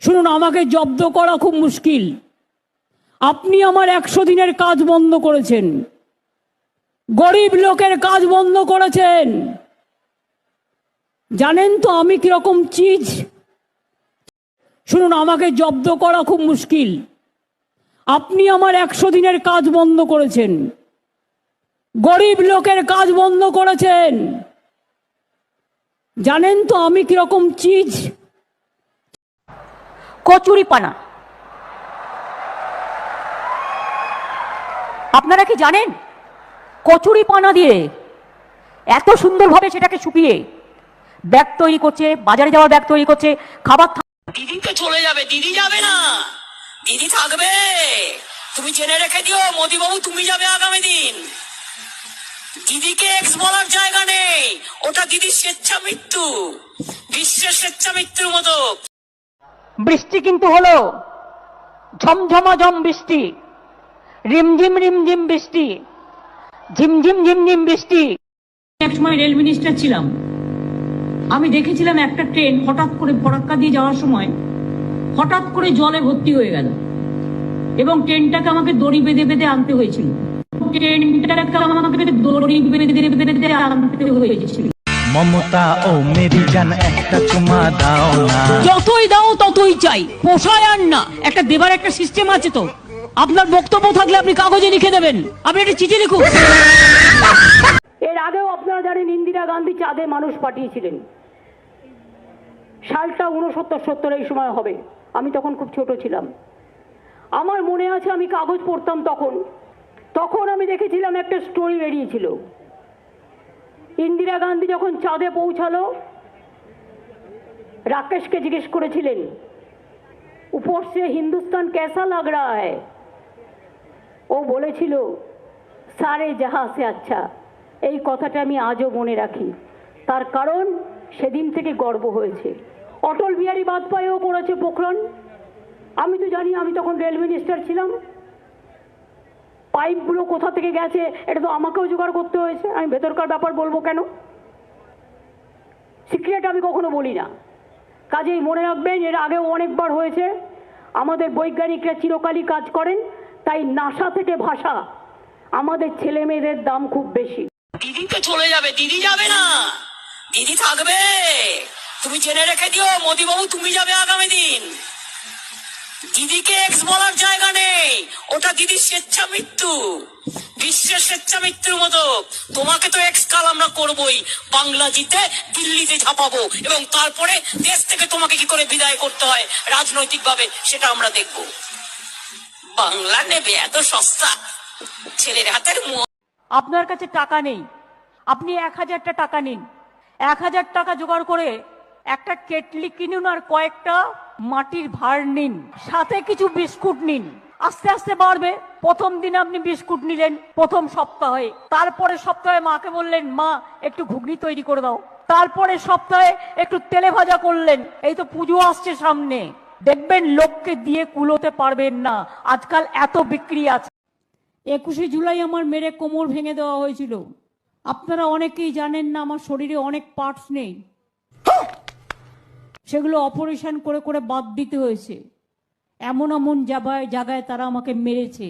শুনুন, আমাকে জব্দ করা খুব মুশকিল। আপনি আমার একশো দিনের কাজ বন্ধ করেছেন। গরিব লোকের কাজ বন্ধ করেছেন। জানেন তো আমি কীরকম চিজ। শুনুন, আমাকে জব্দ করা খুব মুশকিল। আপনি আমার একশো দিনের কাজ বন্ধ করেছেন। গরিব লোকের কাজ বন্ধ করেছেন। জানেন তো আমি কীরকম চিজ। কচুরি পানা আপনারা কি জানেন? কচুরি পানা দিয়ে এত সুন্দরভাবে সেটাকে শুকিয়ে ব্যাগ তৈরি করছে, বাজারে যাওয়ার ব্যাগ তৈরি করছে, খাবার দিদি তো চলে যাবে, দিদি যাবে না। দিদি থাকবে। তুমি জেনে রেখে দিও মোদি বাবু তুমি যাবে আগামী দিন। দিদিকে এক্স বলার জায়গা নেই। ওটা দিদির স্বেচ্ছা মৃত্যু বিশ্বের স্বেচ্ছা মৃত্যুর মতো। বৃষ্টি কিন্তু হলো ঝমঝমাঝম বৃষ্টি, রিমঝিম রিমঝিম বৃষ্টি, ঝিমঝিম ঝিমঝিম বৃষ্টি। এক সময় রেল মিনিস্টার ছিলাম। আমি দেখেছিলাম একটা ট্রেন হঠাৎ করে ফরাক্কা দিয়ে যাওয়ার সময় হঠাৎ করে জলে ভর্তি হয়ে গেল এবং ট্রেনটাকে আমাকে দড়ি বেঁধে বেঁধে আনতে হয়েছিল। ট্রেনটাকে আমাকে দড়ি বেঁধে বেঁধে বেঁধে আনতে হয়েছিল। মমতা ও মেরি জান একটা চুমা দাও না। যতই দাও ততই চাই। পোষায় আর না। একটা দেবার একটা সিস্টেম আছে তো। আপনার বক্তব্য থাকলে আপনি কাগজে লিখে দেবেন। আপনি একটা চিঠি লিখুন। এর আগেও আপনারা জানেন ইন্দিরা গান্ধী চাঁদে মানুষ পাঠিয়েছিলেন। সালটা উনসত্তর সত্তর এই সময় হবে। আমি তখন খুব ছোট ছিলাম। আমার মনে আছে আমি কাগজ পড়তাম তখন। তখন আমি দেখেছিলাম একটা স্টোরি বেরিয়েছিল। ইন্দিরা গান্ধী যখন চাঁদে পৌঁছালো, রাকেশকে জিজ্ঞেস করেছিলেন উপর সে হিন্দুস্তান কেসা লাগ রা হ্যায়? ও বলেছিল, সারে জাহা সে আচ্ছা এই কথাটা আমি আজও মনে রাখি। তার কারণ সেদিন থেকে গর্ব হয়েছে। অটল বিহারী বাজপেয়ীও করেছে পোখরণ। আমি তো জানি, আমি তখন রেল মিনিস্টার ছিলাম। পাইপগুলো কোথা থেকে গেছে, এটা তো আমাকেও জোগাড় করতে হয়েছে। আমি ভেতরকার ব্যাপার বলব কেন? সিক্রেট আমি কখনো বলি না। কাজেই মনে রাখবেন, এর আগেও অনেকবার হয়েছে। আমাদের বৈজ্ঞানিকরা চিরকালই কাজ করেন, তাই নাসা থেকে ভাষা আমাদের ছেলে মেয়েদের দাম খুব বেশি। দিদি তো চলে যাবে, দিদি যাবে না। দিদি থাকবে। তুমি জেনে রেখে দিও মোদি বাবু তুমি যাবে আগামী দিন। দিদিকে এক্স বলার জায়গা নেই। ওটা দিদির স্বেচ্ছা মৃত্যু বিশ্বের স্বেচ্ছা মৃত্যুর মতো। তোমাকে তো এক্স কাল আমরা করবই। বাংলা জিতে দিল্লিতে ঝাপাবো। এবং তারপরে দেশ থেকে তোমাকে কি করে বিদায় করতে হয়? রাজনৈতিকভাবে সেটা আমরা দেখব। বাংলা নেবে এত সস্তা। ছেলের হাতের আপনার কাছে টাকা নেই। আপনি এক হাজারটা টাকা নিন। এক হাজার টাকা জোগাড় করে একটা কেটলি কিনুন আর কয়েকটা মাটির ভার নিন, সাথে কিছু বিস্কুট নিন। আস্তে আস্তে বাড়বে। প্রথম দিন আপনি বিস্কুট নিলেন, প্রথম সপ্তাহে। তারপরে সপ্তাহে মাকে বললেন, মা, একটু ঘুগনি তৈরি করে দাও। তারপরে সপ্তাহে একটু তেলে ভাজা করলেন। এই তো পুজো আসছে সামনে। দেখবেন লোককে দিয়ে কুলোতে পারবেন না। আজকাল এত বিক্রি আছে। একুশে জুলাই আমার মেরে কোমর ভেঙে দেওয়া হয়েছিল। আপনারা অনেকেই জানেন না, আমার শরীরে অনেক পার্টস নেই। সেগুলো অপারেশন করে করে বাদ দিতে হয়েছে। এমন এমন জায়গায় জায়গায় তারা আমাকে মেরেছে।